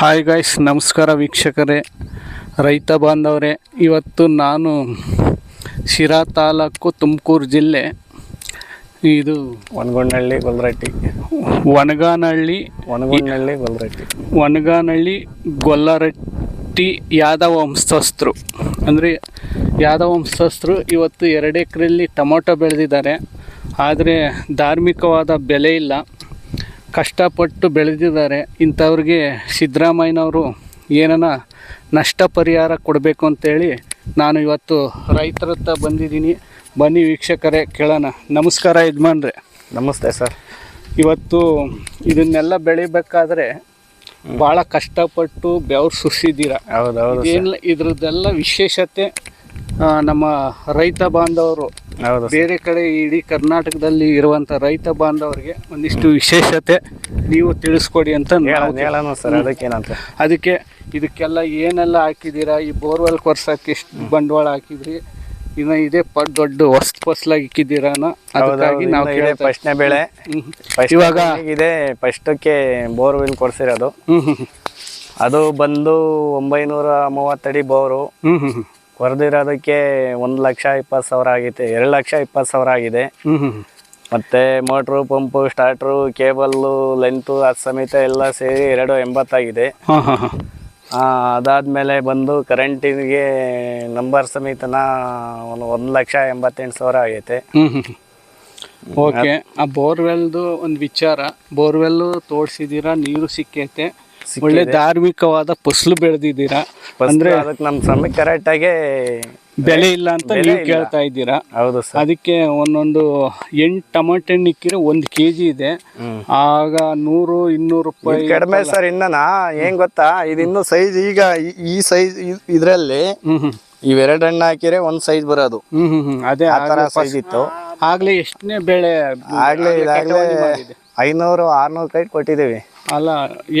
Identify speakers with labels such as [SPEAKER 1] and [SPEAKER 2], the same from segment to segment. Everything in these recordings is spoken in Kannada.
[SPEAKER 1] ಹಾಯ್ ಗಾಯ್ಸ್ ನಮಸ್ಕಾರ ವೀಕ್ಷಕರೇ. ರೈತ ಬಾಂಧವರೇ ಇವತ್ತು ನಾನು ಶಿರಾ ತಾಲೂಕು ತುಮಕೂರು ಜಿಲ್ಲೆ. ಇದು
[SPEAKER 2] ಒಣಗೊಂಡಹಳ್ಳಿ ಗೊಲ್ರಟ್ಟಿ.
[SPEAKER 1] ವನಗಾನಹಳ್ಳಿ
[SPEAKER 2] ಒಣಗೊಂಡಹಳ್ಳಿ ಗೊಲ್ರಟ್ಟಿ.
[SPEAKER 1] ವನಗಾನಹಳ್ಳಿ ಗೊಲ್ಲರಟ್ಟಿ ಯಾದವ ವಂಶಸ್ಥರು. ಅಂದರೆ ಯಾದವ ವಂಶಸ್ಥರು ಇವತ್ತು ಎರಡು ಎಕರೆಯಲ್ಲಿ ಟೊಮೊಟೊ ಬೆಳೆದಿದ್ದಾರೆ. ಆದರೆ ಧಾರ್ಮಿಕವಾದ ಬೆಲೆ ಇಲ್ಲ. ಕಷ್ಟಪಟ್ಟು ಬೆಳೆದಿದ್ದಾರೆ. ಇಂಥವ್ರಿಗೆ ಸಿದ್ದರಾಮಯ್ಯನವರು ಏನನ ನಷ್ಟ ಪರಿಹಾರ ಕೊಡಬೇಕು ಅಂತೇಳಿ ನಾನು ಇವತ್ತು ರೈತರ ಹತ್ರ ಬಂದಿದ್ದೀನಿ. ಬನ್ನಿ ವೀಕ್ಷಕರೇ ಕೇಳೋಣ. ನಮಸ್ಕಾರ ಯಜಮಾನ್ರೆ.
[SPEAKER 2] ನಮಸ್ತೆ ಸರ್.
[SPEAKER 1] ಇವತ್ತು ಇದನ್ನೆಲ್ಲ ಬೆಳಿಬೇಕಾದ್ರೆ ಭಾಳ ಕಷ್ಟಪಟ್ಟು ಬೆವ್ರು ಸುರಿಸಿದ್ದೀರ?
[SPEAKER 2] ಹೌದೌದು ಹೌದು
[SPEAKER 1] ಏನು ಇದ್ರದ್ದೆಲ್ಲ ವಿಶೇಷತೆ? ನಮ್ಮ ರೈತ ಬಾಂಧವರು
[SPEAKER 2] ಹೌದು
[SPEAKER 1] ಬೇರೆ ಕಡೆ ಇಡೀ ಕರ್ನಾಟಕದಲ್ಲಿ ಇರುವಂಥ ರೈತ ಬಾಂಧವರಿಗೆ ಒಂದಿಷ್ಟು ವಿಶೇಷತೆ ನೀವು ತಿಳಿಸ್ಕೊಡಿ ಅಂತ ನಾನು
[SPEAKER 2] ಹೇಳೋಣ ಸರ್ ಅದಕ್ಕೇನಂತ
[SPEAKER 1] ಅದಕ್ಕೆ ಇದಕ್ಕೆಲ್ಲ ಏನೆಲ್ಲ ಹಾಕಿದ್ದೀರಾ? ಈ ಬೋರ್ವೆಲ್ ಕೊರ್ಸಕ್ಕೆ ಎಷ್ಟು ಬಂಡವಾಳ ಹಾಕಿದ್ರಿ? ಇನ್ನು ಇದೇ ಪ ದೊಡ್ಡ ಹೊಸ ಫಸ್ಲಾಗಿ ಇಕ್ಕಿದ್ದೀರಾನ ಅದಕ್ಕಾಗಿ ನಾವು
[SPEAKER 2] ಫಸ್ಟ್ನೇ ಬೆಳೆ.
[SPEAKER 1] ಇವಾಗ
[SPEAKER 2] ಇದೆ ಫಸ್ಟಕ್ಕೆ ಬೋರ್ವೆಲ್
[SPEAKER 1] ಹ್ಮ್
[SPEAKER 2] ಅದು ಬಂದು ಒಂಬೈನೂರ ಮೂವತ್ತಡಿ ಬೋರು. ಕೊರೆದಿರೋದಕ್ಕೆ ಒಂದು ಲಕ್ಷ ಇಪ್ಪತ್ತು ಸಾವಿರ ಆಗೈತೆ ಎರಡು ಲಕ್ಷ ಇಪ್ಪತ್ತು ಸಾವಿರ ಆಗಿದೆ. ಮತ್ತೆ motor pump starter cable length ಅದು ಸಮೇತ ಎಲ್ಲ ಸೇರಿ ಎರಡು ಎಂಬತ್ತಾಗಿದೆ ಅದಾದಮೇಲೆ ಬಂದು ಕರೆಂಟಿಗೆ ನಂಬರ್ ಸಮೇತನ ಒಂದು ಒಂದು ಲಕ್ಷ ಎಂಬತ್ತೆಂಟು ಸಾವಿರ ಆಗೈತೆ.
[SPEAKER 1] ಓಕೆ ಆ ಬೋರ್ವೆಲ್ದು ಒಂದು ವಿಚಾರ. ಬೋರ್ವೆಲ್ಲು ತೋಡ್ಸಿದ್ದೀರಾ ನೀರು ಸಿಕ್ಕೈತೆ. ಒಳ್ಳೆ ಧಾರ್ಮಿಕವಾದ ಫಸಲು ಬೆಳೆದಿದ್ದೀರಾ? ಅಂದ್ರೆ
[SPEAKER 2] ಅದಕ್ಕೆ ನಮ್ಮ ಸಮಯ ಕರೆಕ್ಟಾಗಿ
[SPEAKER 1] ಬೆಲೆ ಇಲ್ಲ ಅಂತ ನೀವು. ಕೇಳ್ತಾ ಇದ್ದೀರಾ?
[SPEAKER 2] ಹೌದು ಸರ್.
[SPEAKER 1] ಅದಕ್ಕೆ ಒಂದೊಂದು ಎಂಟು ಟಮಾಟೆ ಹಣ್ಣು ಇಕ್ಕಿದ್ರೆ ಒಂದು ಕೆ ಜಿ ಇದೆ ಆಗ ನೂರು ಇನ್ನೂರು ರೂಪಾಯಿ
[SPEAKER 2] ಕಡಿಮೆ ಸರ್ ಇನ್ನನಾ ಏನ್ ಗೊತ್ತಾ? ಇದಿನ್ನು ಸೈಜ್ ಈಗ ಈ- ಈ ಸೈಜ್ ಇದರಲ್ಲಿ
[SPEAKER 1] ಹ್ಮ್ ಹ್ಮ್.
[SPEAKER 2] ಇವೆರಡು ಹಣ್ಣು ಹಾಕಿದ್ರೆ ಒಂದ್ ಸೈಜ್ ಬರೋದು.
[SPEAKER 1] ಹ್ಮ್ ಹ್ಮ್ ಹ್ಮ್. ಅದೇ
[SPEAKER 2] ಆ ತರ ಸೈಜ್ ಇತ್ತು.
[SPEAKER 1] ಆಗ್ಲೇ ಎಷ್ಟನೇ ಬೆಳೆ
[SPEAKER 2] ಆಗ್ಲೇ ಇದಾಗಲೇ? ಐನೂರು ಆರ್ನೂರು ಕೈ ಕೊಟ್ಟಿದ್ದೀವಿ.
[SPEAKER 1] ಅಲ್ಲ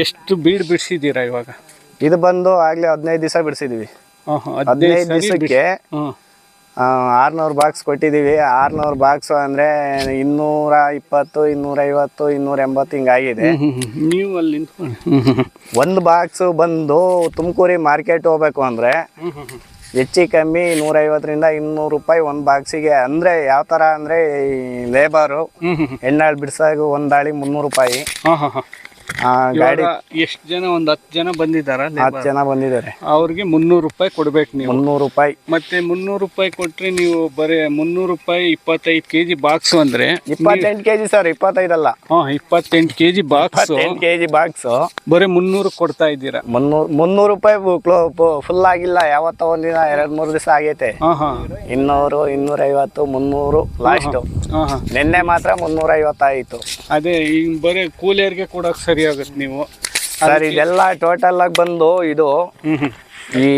[SPEAKER 1] ಎಷ್ಟು ಬೀಡ್ ಬಿಡಿಸಿದ್ದೀರಾ ಇವಾಗ?
[SPEAKER 2] ಇದು ಬಂದು ಆಗ್ಲೇ ಹದಿನೈದು ದಿವಸ
[SPEAKER 1] ಹಾಂ
[SPEAKER 2] ಹದಿನೈದು ದಿವಸಕ್ಕೆ ಆರ್ನೂರು ಬಾಕ್ಸ್ ಕೊಟ್ಟಿದ್ದೀವಿ. ಆರ್ನೂರು ಬಾಕ್ಸ್ ಅಂದರೆ ಇನ್ನೂರ ಇಪ್ಪತ್ತು ಇನ್ನೂರೈವತ್ತು ಇನ್ನೂರ ಎಂಬತ್ತು ಹಿಂಗಾಗಿದೆ.
[SPEAKER 1] ನೀವು ಅಲ್ಲಿ ನಿಂತ್ಕೊಂಡು
[SPEAKER 2] ಒಂದು ಬಾಕ್ಸು ಬಂದು ತುಮಕೂರಿ ಮಾರ್ಕೆಟ್ ಹೋಗ್ಬೇಕು ಅಂದರೆ ಹೆಚ್ಚು ಕಮ್ಮಿ ನೂರೈವತ್ತರಿಂದ ಇನ್ನೂರು ರೂಪಾಯಿ ಒಂದು ಬಾಕ್ಸಿಗೆ ಅಂದರೆ ಯಾವ ಥರ ಅಂದರೆ ಈ ಲೇಬರು ಎಣ್ಣೆ ಬಿಡ್ಸಾಗ ಒಂದು ದಾಳಿ ಮುನ್ನೂರು ರೂಪಾಯಿ. ಗಾಡಿ
[SPEAKER 1] ಎಷ್ಟು ಜನ ಒಂದ್ ಹತ್ತು ಜನ ಬಂದಿದ್ದಾರ
[SPEAKER 2] ಹತ್ತು ಜನ ಬಂದಿದ್ದಾರೆ.
[SPEAKER 1] ಅವ್ರಿಗೆ ಮುನ್ನೂರು ರೂಪಾಯಿ ಕೊಡ್ಬೇಕು ನೀವು.
[SPEAKER 2] ಮುನ್ನೂರು ರೂಪಾಯಿ.
[SPEAKER 1] ಮತ್ತೆ ಮುನ್ನೂರು ರೂಪಾಯಿ ಕೊಟ್ರೆ ನೀವು ಬರೀ ಮುನ್ನೂರು ರೂಪಾಯಿ ಇಪ್ಪತ್ತೈದು ಕೆ ಜಿ ಬಾಕ್ಸು ಅಂದ್ರೆ
[SPEAKER 2] ಇಪ್ಪತ್ತೆಂಟು ಕೆಜಿ ಸರ್ ಇಪ್ಪತ್ತೈದಲ್ಲ
[SPEAKER 1] ಹಾಂ ಇಪ್ಪತ್ತೆಂಟು K G box
[SPEAKER 2] box K G box
[SPEAKER 1] ಬರೀ ಮುನ್ನೂರು ಕೊಡ್ತಾ ಇದ್ದೀರಾ?
[SPEAKER 2] ಮುನ್ನೂರು ಮುನ್ನೂರು ರೂಪಾಯಿ ಫುಲ್ ಆಗಿಲ್ಲ. ಯಾವತ್ತೋ ಒಂದಿನ ಎರಡು ಮೂರು ದಿವಸ ಆಗೈತೆ.
[SPEAKER 1] ಹಾಂ
[SPEAKER 2] ಇನ್ನೂರು ಇನ್ನೂರೈವತ್ತು ಮುನ್ನೂರು ಲಾಸ್ಟ್
[SPEAKER 1] ಹಾಂ ಹಾಂ.
[SPEAKER 2] ನಿನ್ನೆ ಮಾತ್ರ ಮುನ್ನೂರ ಐವತ್ತಾಯಿತು
[SPEAKER 1] ಅದೇ ಈಗ ಬರೀ ಕೂಲಿಯರ್ಗೆ ಕೊಡೋಕೆ ಸರಿ ಆಗುತ್ತೆ ನೀವು
[SPEAKER 2] ಸರ್ ಇದೆಲ್ಲ ಟೋಟಲ್ ಆಗಿ ಬಂದು ಇದು ಈ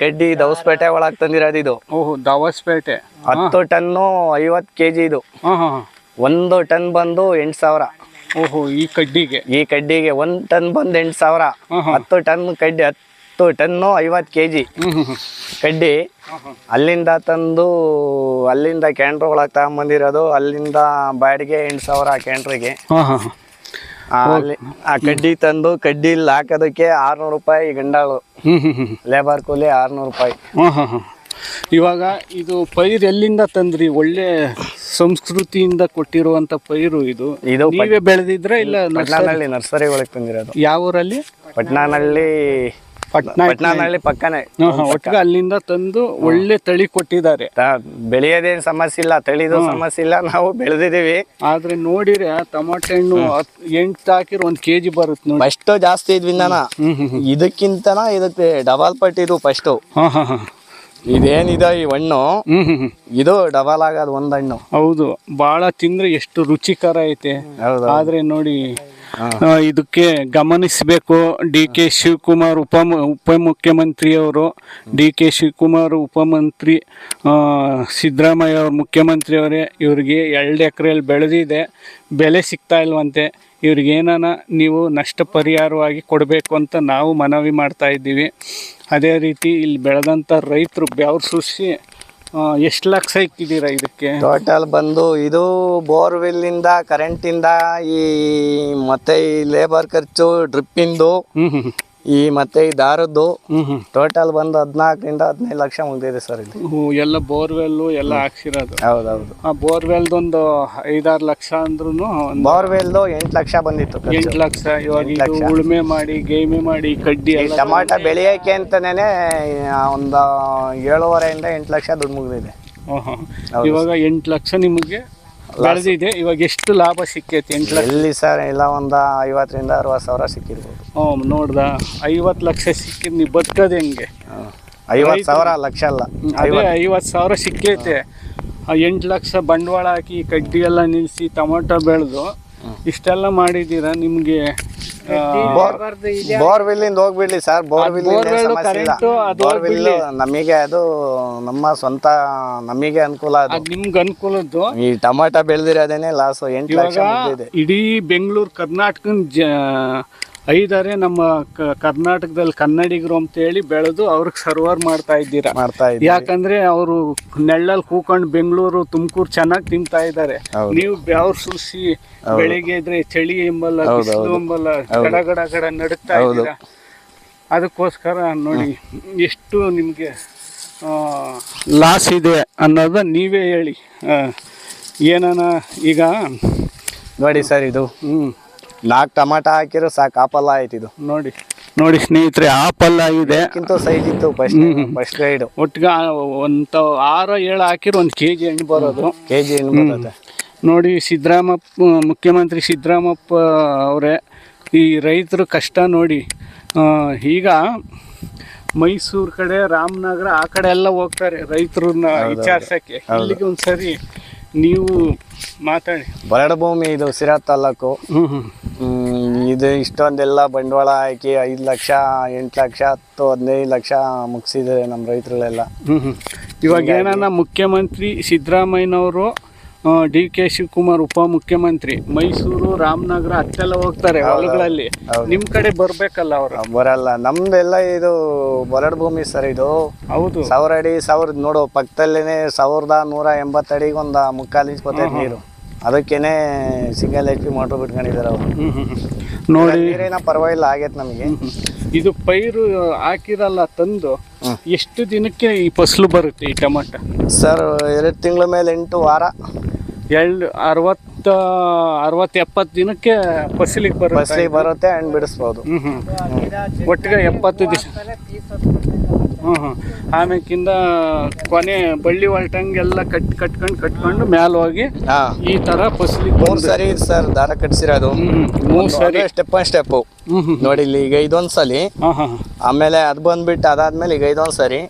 [SPEAKER 2] ಕಡ್ಡಿ ದವಸ್ಪೇಟೆ ಒಳಗ್ ತಂದಿರೋದು ಇದು.
[SPEAKER 1] ಓಹೋ ದವಸಪೇಟೆ.
[SPEAKER 2] ಹತ್ತು ಟನ್ನು ಐವತ್ತು ಕೆ ಜಿ ಇದು ಒಂದು ಟನ್ ಬಂದು ಎಂಟು ಸಾವಿರ.
[SPEAKER 1] ಓಹೋ ಈ ಕಡ್ಡಿಗೆ.
[SPEAKER 2] ಈ ಕಡ್ಡಿಗೆ ಒಂದ್ ಟನ್ ಬಂದು ಎಂಟು ಸಾವಿರ. ಹತ್ತು ಟನ್ ಕಡ್ಡಿ ಹತ್ತು ಟನ್ನು ಐವತ್ತು ಕೆ ಜಿ
[SPEAKER 1] ಹ್ಮ್ ಹ್ಮ್ ಹ್ಮ್.
[SPEAKER 2] ಕಡ್ಡಿ ಅಲ್ಲಿಂದ ತಂದು ಅಲ್ಲಿಂದ ಕ್ಯಾಂಡ್ರ್ ಒಳಗೆ ತಗೊಂಬಂದಿರೋದು ಅಲ್ಲಿಂದ ಬಾಡಿಗೆ ಎಂಟು ಸಾವಿರ ಕ್ಯಾಂಟ್ರಿಗೆ
[SPEAKER 1] ಹಾಂ.
[SPEAKER 2] ಆ, ಕಡ್ಡಿ ತಂದು ಕಡ್ಡಿ ಇಲ್ಲಿ ಹಾಕೋದಕ್ಕೆ ಆರ್ನೂರು ರೂಪಾಯಿ ಗಂಡಾಳು. ಲೇಬರ್ ಕೂಲಿ ಆರ್ನೂರು ರೂಪಾಯಿ.
[SPEAKER 1] ಇವಾಗ ಇದು ಪೈರು ಎಲ್ಲಿಂದ ತಂದ್ರಿ? ಒಳ್ಳೆ ಸಂಸ್ಕೃತಿಯಿಂದ ಕೊಟ್ಟಿರುವಂತ ಪೈರು ಇದು.
[SPEAKER 2] ಇದು
[SPEAKER 1] ನೀವೇ ಬೆಳೆದಿದ್ರ ಇಲ್ಲ ನರ್ಸರಿ-
[SPEAKER 2] ನರ್ಸರಿ? ಒಳಗೆ ತಂದಿರೋದು.
[SPEAKER 1] ಯಾವ ಊರಲ್ಲಿ?
[SPEAKER 2] ಪಟ್ನಾನಹಳ್ಳಿ
[SPEAKER 1] ಪಟ್ನಾ
[SPEAKER 2] ಪಟ್ನಾನಹಳ್ಳಿ ಪಕ್ಕನೇ.
[SPEAKER 1] ಒಟ್ಟಿಗೆ ಅಲ್ಲಿಂದ ತಂದು ಒಳ್ಳೆ ತಳಿ ಕೊಟ್ಟಿದ್ದಾರೆ.
[SPEAKER 2] ಬೆಳೆಯೋದೇನು ಸಮಸ್ಯೆ ಇಲ್ಲ ತಳಿದು ಸಮಸ್ಯೆ ಇಲ್ಲ ನಾವು ಬೆಳೆದಿದ್ದೀವಿ.
[SPEAKER 1] ಆದ್ರೆ ನೋಡಿರಿ ಟಮಾಟೆ ಹಣ್ಣು ಎಂಟು ಹಾಕಿರೋ ಒಂದು ಕೆಜಿ ಬರುತ್ತೆ ನೋಡಿ
[SPEAKER 2] ಫಸ್ಟ್ ಜಾಸ್ತಿ ಇದ್ವಿಂದನ
[SPEAKER 1] ಇದಕ್ಕಿಂತ
[SPEAKER 2] ಇದಕ್ಕಿಂತನ ಇದಕ್ಕೆ ಡಬಲ್ ಪಟ್ಟಿದು
[SPEAKER 1] ಇದು ಫಸ್ಟ್
[SPEAKER 2] ಇದೇನಿದೆ ಈ ಹಣ್ಣು? ಇದು ಡಬಲ್ ಆಗೋದು ಒಂದು ಹಣ್ಣು.
[SPEAKER 1] ಹೌದು ಬಹಳ ತಿಂದ್ರೆ ಎಷ್ಟು ರುಚಿಕರ ಐತೆ. ಆದ್ರೆ ನೋಡಿ ಇದಕ್ಕೆ ಗಮನಿಸಬೇಕು ಡಿ ಕೆ ಶಿವಕುಮಾರ್ ಉಪ ಉಪಮುಖ್ಯಮಂತ್ರಿಯವರು, ಡಿ ಕೆ ಶಿವಕುಮಾರ್ ಉಪಮಂತ್ರಿ ಸಿದ್ದರಾಮಯ್ಯ ಅವರು ಮುಖ್ಯಮಂತ್ರಿಯವರೇ, ಇವ್ರಿಗೆ ಎರಡು ಎಕರೆಯಲ್ಲಿ ಬೆಳೆದಿದೆ. ಬೆಲೆ ಸಿಗ್ತಾ ಇಲ್ವಂತೆ. ಇವ್ರಿಗೆ ಏನಾನ ನೀವು ನಷ್ಟ ಪರಿಹಾರವಾಗಿ ಕೊಡಬೇಕು ಅಂತ ನಾವು ಮನವಿ ಮಾಡ್ತಾ ಇದ್ದೀವಿ. ಅದೇ ರೀತಿ ಇಲ್ಲಿ ಬೆಳೆದಂಥ ರೈತರು ಬೆವ್ರು ಸುರಿಸಿ ಎಷ್ಟು ಲಕ್ಷ ಇಕ್ಕಿದ್ದೀರಾ ಇದಕ್ಕೆ?
[SPEAKER 2] ಟೋಟಲ್ ಬಂದು ಇದು ಬೋರ್ವೆಲ್ಲಿಂದ ಕರೆಂಟಿಂದ ಈ ಮತ್ತೆ ಈ ಲೇಬರ್ ಖರ್ಚು ಡ್ರಿಪ್ಪಿಂದು
[SPEAKER 1] ಹ್ಮ್ ಹ್ಮ್.
[SPEAKER 2] ಈ ಮತ್ತೆ ಈ ದಾರದ್ದು ಟೋಟಲ್ ಬಂದು ಹದಿನಾಲ್ಕರಿಂದ ಹದಿನೈದು ಲಕ್ಷ ಮುಗ್ದಿದೆ ಸರ್ ಇಲ್ಲಿ.
[SPEAKER 1] ಎಲ್ಲ ಬೋರ್ವೆಲ್ ಎಲ್ಲ ಹಾಕ್ಸಿರೋದು.
[SPEAKER 2] ಹೌದೌದು.
[SPEAKER 1] ಆ ಬೋರ್ವೆಲ್ದೊಂದು ಐದಾರು ಲಕ್ಷ ಅಂದ್ರೂ
[SPEAKER 2] ಬೋರ್ವೆಲ್ದು ಎಂಟು ಲಕ್ಷ ಬಂದಿತ್ತು.
[SPEAKER 1] ಎಂಟು ಲಕ್ಷ. ಇವಾಗ ಉಳುಮೆ ಮಾಡಿ ಗೇಮೆ ಮಾಡಿ ಕಡ್ಡಿ
[SPEAKER 2] ಟಮಾಟ ಬೆಳೆಯೋಕೆ ಅಂತಾನೆ ಒಂದು ಏಳುವರೆಯಿಂದ ಎಂಟು ಲಕ್ಷ ದುಡ್ಡು ಮುಗಿದಿದೆ.
[SPEAKER 1] ಇವಾಗ ಎಂಟು ಲಕ್ಷ ನಿಮಗೆ ಬೆಳೆದಿದೆ. ಇವಾಗ ಎಷ್ಟು ಲಾಭ ಸಿಕ್ಕೈತಿ? ಎಂಟು ಲಕ್ಷ.
[SPEAKER 2] ಎಲ್ಲಿ ಸರ್ ಇಲ್ಲ ಒಂದು ಐವತ್ತರಿಂದ ಅರವತ್ತು ಸಾವಿರ ಸಿಕ್ಕಿರ್ಬೋದು.
[SPEAKER 1] ಹ್ಞೂ ನೋಡ್ದ? ಐವತ್ತು ಲಕ್ಷ ಸಿಕ್ಕಿದ್ ನೀವು ಬದುಕೋದು ಹೆಂಗೆ?
[SPEAKER 2] ಐವತ್ತು ಸಾವಿರ ಲಕ್ಷ ಅಲ್ಲ
[SPEAKER 1] ಅದೇ ಐವತ್ತು. ಸಾವಿರ ಸಿಕ್ಕೈತೆ. ಆ ಎಂಟು ಲಕ್ಷ ಬಂಡವಾಳ ಹಾಕಿ ಕಡ್ಡಿ ಎಲ್ಲ ನಿಲ್ಲಿಸಿ ಟೊಮೊಟೊ ಬೆಳೆದು ಇಷ್ಟೆಲ್ಲ ಮಾಡಿದ್ದೀರಾ ನಿಮಗೆ?
[SPEAKER 2] ಬೋರ್ವೆಲ್ಲಿಂದ ಹೋಗ್ಬಿಡ್ಲಿ ಸರ್ ಬೋರ್ವೆಲ್ ಬೋರ್ವೆಲ್ ನಮಗೆ ಅದು ನಮ್ಮ ಸ್ವಂತ ನಮಗೆ ಅನುಕೂಲ ಅದು.
[SPEAKER 1] ನಿಮ್ಗೆ ಅನುಕೂಲದ್ದು.
[SPEAKER 2] ಈ ಟಮಾಟ ಬೆಳೆದಿರೋದೇನೆ ಲಾಸ್ ಎಂಟು ಲಕ್ಷ
[SPEAKER 1] ಇಡೀ ಬೆಂಗಳೂರು ಕರ್ನಾಟಕ ಐದಾರೆ ನಮ್ಮ ಕ- ಕರ್ನಾಟಕದಲ್ಲಿ ಕನ್ನಡಿಗರು ಅಂತೇಳಿ ಬೆಳೆದು ಅವ್ರಿಗೆ ಸರ್ವರ್ ಮಾಡ್ತಾ ಇದ್ದೀರಾ?
[SPEAKER 2] ಮಾಡ್ತಾ ಇದ್ದೀವಿ.
[SPEAKER 1] ಯಾಕಂದ್ರೆ ಅವರು ನೆಳ್ಳಲ್ಲಿ ಕೂಕೊಂಡು ಬೆಂಗಳೂರು ತುಮಕೂರು ಚೆನ್ನಾಗಿ ತಿಂತಾ ಇದ್ದಾರೆ.
[SPEAKER 2] ಹೌದು.
[SPEAKER 1] ನೀವು ಬೆವ್ರು ಸುರಿಸಿ ಬೆಳಿಗ್ಗೆ ಇದ್ರೆ ಚಳಿ ಎಂಬಲ್ಲ ಬಿಸಿಲು ಎಂಬಲ್ಲ ಗಡ ಗಡ ಗಡ ನಡುತ್ತಾ ಇದ್ದೀರಾ? ಅದಕ್ಕೋಸ್ಕರ ನೋಡಿ ಎಷ್ಟು ನಿಮಗೆ ಲಾಸ್ ಇದೆ ಅನ್ನೋದ ನೀವೇ ಹೇಳಿ. ಆ, ಏನಾನ ಈಗ?
[SPEAKER 2] ನೋಡಿ ಸರ್ ಇದು.
[SPEAKER 1] ಹ್ಮ್.
[SPEAKER 2] ನಾಲ್ಕು ಟಮಾಟ ಹಾಕಿರೋ ಸಾಕು ಆಪಲ್ ಆಯ್ತು ಇದು.
[SPEAKER 1] ನೋಡಿ ನೋಡಿ ಸ್ನೇಹಿತರೆ ಆಪಲ್ ಆಗಿದೆ
[SPEAKER 2] ಕಿಂತ ಸೈಜ್ ಇತ್ತು ಫಸ್ಟ್ ಫಸ್ಟ್ ಗ್ರೇಡ್
[SPEAKER 1] ಒಟ್ಟಿಗೆ ಒಂದ್ ಆರು ಏಳು ಹಾಕಿರೋ ಒಂದು ಕೆ ಜಿ ಹಣ್ಣು ಬರೋದು.
[SPEAKER 2] ಕೆ ಜಿ ಹಣ್ಣು ಬರುತ್ತೆ.
[SPEAKER 1] ನೋಡಿ ಸಿದ್ದರಾಮಪ್ಪ ಮುಖ್ಯಮಂತ್ರಿ ಸಿದ್ದರಾಮಪ್ಪ ಅವರೇ ಈ ರೈತರು ಕಷ್ಟ ನೋಡಿ. ಈಗ ಮೈಸೂರು ಕಡೆ ರಾಮನಗರ ಆ ಕಡೆ ಎಲ್ಲ ಹೋಗ್ತಾರೆ ರೈತರನ್ನ ವಿಚಾರಿಸಕ್ಕೆ. ಇಲ್ಲಿಗೆ ಒಂದ್ಸರಿ ನೀವು ಮಾತಾಡಿ.
[SPEAKER 2] ಬರಡಭೂಮಿ ಇದು ಸಿರಾ ತಾಲೂಕು ಇದು ಇಷ್ಟೊಂದೆಲ್ಲ ಬಂಡವಾಳ ಹಾಕಿ ಐದು ಲಕ್ಷ ಎಂಟು ಲಕ್ಷ ಹತ್ತು ಹದಿನೈದು ಲಕ್ಷ ಮುಗಿಸಿದ್ದಾರೆ ನಮ್ಮ ರೈತರುಗಳೆಲ್ಲ.
[SPEAKER 1] ಇವಾಗ ಏನನ್ನ ಮುಖ್ಯಮಂತ್ರಿ ಸಿದ್ದರಾಮಯ್ಯನವರು ಡಿ ಕೆ ಶಿವಕುಮಾರ್ ಉಪಮುಖ್ಯಮಂತ್ರಿ ಮೈಸೂರು ರಾಮನಗರ ಅತ್ತೆಲ್ಲ ಹೋಗ್ತಾರೆ ಹೊಲಗಳಲ್ಲಿ.
[SPEAKER 2] ನಿಮ್ಮ
[SPEAKER 1] ನಿಮ್ ಕಡೆ ಬರ್ಬೇಕಲ್ಲ ಅವರು?
[SPEAKER 2] ಬರಲ್ಲ. ನಮ್ದೆಲ್ಲ ಇದು ಬರಡ್ ಭೂಮಿ ಸರ್ ಇದು.
[SPEAKER 1] ಹೌದು.
[SPEAKER 2] ಸಾವಿರ ಅಡಿ ಸಾವಿರದ ನೋಡು ಪಕ್ಕದಲ್ಲೇನೆ ಸಾವಿರದ ನೂರ ಎಂಬತ್ತಡಿಗೆ ಒಂದು ಮುಕ್ಕಾಲು ನೀರು. ಅದಕ್ಕೇನೆ ಸಿಂಗಲ್ ಎಚ್ ಪಿ ಮೋಟ್ರ್ ಬಿಟ್ಕೊಂಡಿದ್ದಾರೆ ಅವರು.
[SPEAKER 1] ನೋಡಿ.
[SPEAKER 2] ನೀರೇನ ಪರವಾಗಿಲ್ಲ ಆಗೈತೆ ನಮಗೆ.
[SPEAKER 1] ಇದು ಪೈರು ಹಾಕಿರಲ್ಲ ತಂದು ಎಷ್ಟು ದಿನಕ್ಕೆ ಈ ಫಸಲು ಬರುತ್ತೆ ಈ ಟಮಾಟ?
[SPEAKER 2] ಸರ್ ಎರಡು ತಿಂಗಳ ಮೇಲೆ ಎಂಟು ವಾರ.
[SPEAKER 1] ಎರಡು ಅರವತ್ತ ಅರವತ್ತು ಎಪ್ಪತ್ತು ದಿನಕ್ಕೆ ಫಸಲಿಗೆ ಬರುತ್ತೆ
[SPEAKER 2] ಬಸ್ಲಿ ಬರುತ್ತೆ ಹಣ್ಣು ಬಿಡಿಸ್ಬೋದು.
[SPEAKER 1] ಹ್ಮ್ ಹ್ಮ್. ಒಟ್ಟಿಗೆ ಎಪ್ಪತ್ತು ದಿವಸ. ಆಮ್ಯಾಕಿಂದ ಕೊನೆ ಬಳ್ಳಿ ಹೊಲ್ಟಂಗೆಲ್ಲ ಕಟ್ ಕಟ್ಕೊಂಡು ಕಟ್ಕೊಂಡು ಮ್ಯಾಲ ಹೋಗಿ ಈ ತರ ಫಸಲಿ
[SPEAKER 2] ಮೂರು ಸರಿ ಸರ್ ದಾರ ಕಟ್ಸಿರೋದು.
[SPEAKER 1] ಮೂರು ಸರಿ.
[SPEAKER 2] ಸ್ಟೆಪ್ ಬೈ
[SPEAKER 1] ಸ್ಟೆಪ್
[SPEAKER 2] ನೋಡಿ ಇಲ್ಲಿ ಈಗ ಇದೊಂದ್ಸಲಿ
[SPEAKER 1] ಹಾ ಹಾ.
[SPEAKER 2] ಆಮೇಲೆ ಅದು ಬಂದ್ಬಿಟ್ಟು ಅದಾದ್ಮೇಲೆ ಈಗ ಇದೊಂದು ಸರಿ.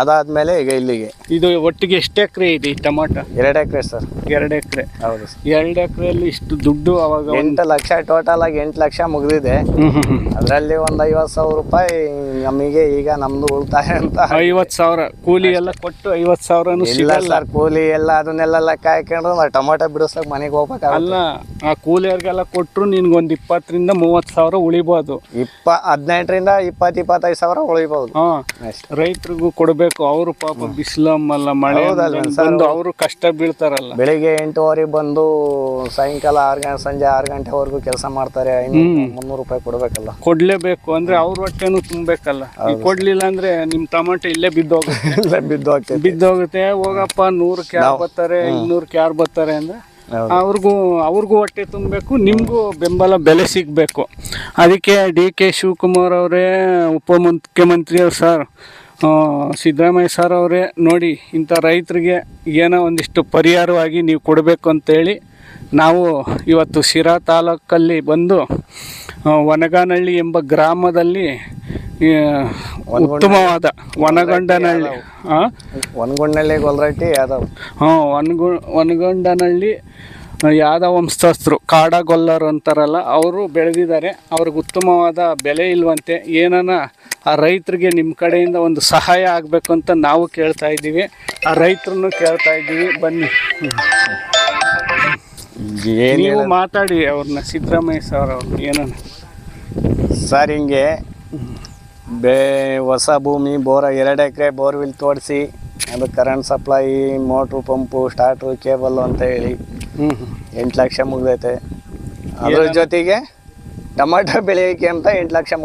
[SPEAKER 2] ಅದಾದ್ಮೇಲೆ ಈಗ ಇಲ್ಲಿಗೆ.
[SPEAKER 1] ಇದು ಒಟ್ಟಿಗೆ ಎಷ್ಟು ಎಕರೆ ಇದೆ ಈ ಟೊಮಾಟೊ?
[SPEAKER 2] ಎರಡು ಎಕರೆ ಸರ್.
[SPEAKER 1] ಎರಡು ಎಕರೆ.
[SPEAKER 2] ಹೌದು
[SPEAKER 1] ಎರಡು ಎಕರೆಯಲ್ಲಿ ಇಷ್ಟು ದುಡ್ಡು ಅವಾಗ
[SPEAKER 2] ಎಂಟು ಲಕ್ಷ ಟೋಟಲ್ ಆಗಿ ಎಂಟು ಲಕ್ಷ ಮುಗಿದಿದೆ. ಅದರಲ್ಲಿ ಒಂದು ಐವತ್ತು ಸಾವಿರ ರೂಪಾಯಿ ನಮಗೆ ಈಗ ನಮ್ದು ಉಳಿತಾಯ ಅಂತ.
[SPEAKER 1] ಐವತ್ತು ಸಾವಿರ. ಕೂಲಿ ಎಲ್ಲ ಕೊಟ್ಟು ಐವತ್ತು ಸಾವಿರ
[SPEAKER 2] ಇಲ್ಲ ಸರ್ ಕೂಲಿ ಎಲ್ಲ ಅದನ್ನೆಲ್ಲ ಲೆಕ್ಕ ಹಾಕೊಂಡು ನಾವು ಟೊಮೊಟೊ ಬಿಡಿಸೋಕೆ ಮನೆಗೆ ಹೋಗ್ಬೇಕು
[SPEAKER 1] ಅಲ್ಲ ಆ ಕೂಲಿಯವ್ರಿಗೆಲ್ಲ ಕೊಟ್ಟರು ನಿನ್ಗೊಂದು ಇಪ್ಪತ್ತರಿಂದ ಮೂವತ್ತು ಸಾವಿರ ಉಳಿಬೋದು.
[SPEAKER 2] ಇಪ್ಪ ಹದಿನೆಂಟರಿಂದ ಇಪ್ಪತ್ತು ಇಪ್ಪತ್ತೈದು ಸಾವಿರ ಉಳಿಬಹುದು
[SPEAKER 1] ಹಾ ರೈತರಿಗೂ ಕೊಡಬೇಕು ಅವರು ಪಾಪ ಬಿಸಿಲಮ್ಮಲ್ಲ ಮಳೆ ಬಂದು ಅವರು ಕಷ್ಟ ಬೀಳ್ತಾರಲ್ಲ.
[SPEAKER 2] ಬೆಳಿಗ್ಗೆ ಎಂಟೂವರೆಗೆ ಬಂದು ಸಾಯಂಕಾಲ ಆರು ಗಂಟೆ ಸಂಜೆ ಆರು ಗಂಟೆವರೆಗೂ ಕೆಲಸ ಮಾಡ್ತಾರೆ ಮುನ್ನೂರು ರೂಪಾಯಿ ಕೊಡಬೇಕಲ್ಲ.
[SPEAKER 1] ಕೊಡ್ಲೇಬೇಕು ಅಂದ್ರೆ ಅವ್ರ ಹೊಟ್ಟೆನು ತುಂಬಬೇಕಲ್ಲ. ಕೊಡ್ಲಿಲ್ಲ ಅಂದ್ರೆ ನಿಮ್ ಟೊಮೆಟೊ ಇಲ್ಲೇ ಬಿದ್ದೋಗುತ್ತೆ.
[SPEAKER 2] ಇಲ್ಲೇ
[SPEAKER 1] ಬಿದ್ದೋಗುತ್ತೆ. ಹೋಗಪ್ಪ ನೂರಕ್ಕೆ ಯಾರು ಬರ್ತಾರೆ ಇನ್ನೂರಕ್ಕೆ ಯಾರು ಬರ್ತಾರೆ ಅಂದ್ರೆ. ಅವ್ರಿಗೂ ಅವ್ರಿಗೂ ಹೊಟ್ಟೆ ತುಂಬಬೇಕು, ನಿಮಗೂ ಬೆಂಬಲ, ಬೆಲೆ ಸಿಗಬೇಕು. ಅದಕ್ಕೆ ಡಿ ಕೆ ಶಿವಕುಮಾರ್ ಅವರೇ ಉಪಮುಖ್ಯಮಂತ್ರಿಯವ್ರು ಸರ್ ಸಿದ್ದರಾಮಯ್ಯ ಸರ್ ಅವರೇ, ನೋಡಿ, ಇಂಥ ರೈತರಿಗೆ ಏನೋ ಒಂದಿಷ್ಟು ಪರಿಹಾರವಾಗಿ ನೀವು ಕೊಡಬೇಕು ಅಂತೇಳಿ ನಾವು ಇವತ್ತು ಶಿರಾ ತಾಲೂಕಲ್ಲಿ ಬಂದು ವನಗಾನಹಳ್ಳಿ ಎಂಬ ಗ್ರಾಮದಲ್ಲಿ ಉತ್ತಮವಾದ ಒನಗೊಂಡನಹಳ್ಳಿ
[SPEAKER 2] ಒನಗೊಂಡನಹಳ್ಳಿ ಗೊಲ್ರಟ್ಟಿ ಯಾದವ್
[SPEAKER 1] ಹಾಂ ಒನ್ಗು ಒನಗೊಂಡನಹಳ್ಳಿ ಯಾದವ ವಂಶಸ್ಥರು ಕಾಡಗೊಲ್ಲರು ಅಂತಾರಲ್ಲ ಅವರು ಬೆಳೆದಿದ್ದಾರೆ. ಅವ್ರಿಗೆ ಉತ್ತಮವಾದ ಬೆಲೆ ಇಲ್ವಂತೆ. ಏನನ ಆ ರೈತರಿಗೆ ನಿಮ್ಮ ಕಡೆಯಿಂದ ಒಂದು ಸಹಾಯ ಆಗಬೇಕು ಅಂತ ನಾವು ಕೇಳ್ತಾ ಇದ್ದೀವಿ. ಆ ರೈತರನ್ನು ಕೇಳ್ತಾ ಇದ್ದೀವಿ. ಬನ್ನಿ. ನೀವು ಮಾತಾಡಿ ಅವ್ರನ್ನ ಸಿದ್ದರಾಮಯ್ಯ ಸರ್ ಅವ್ರು ಏನನ
[SPEAKER 2] ಸರ್ ಹಿಂಗೆ ಬೇ ಹೊಸ ಭೂಮಿ ಬೋರ ಎರಡು ಎಕರೆ ಬೋರ್ವಿಲ್ ತೋಡಿಸಿ ಅದು current supply motor pump starter cable ಅಂತ ಹೇಳಿ ಎಂಟು ಲಕ್ಷ ಮುಗ್ದೈತೆ. ಅದ್ರ ಜೊತೆಗೆ ಟೊಮಾಟೊ ಬೆಳೆಯೋಕೆ ಅಂತ ಎಂಟು ಲಕ್ಷ ಮುಗಿಸ್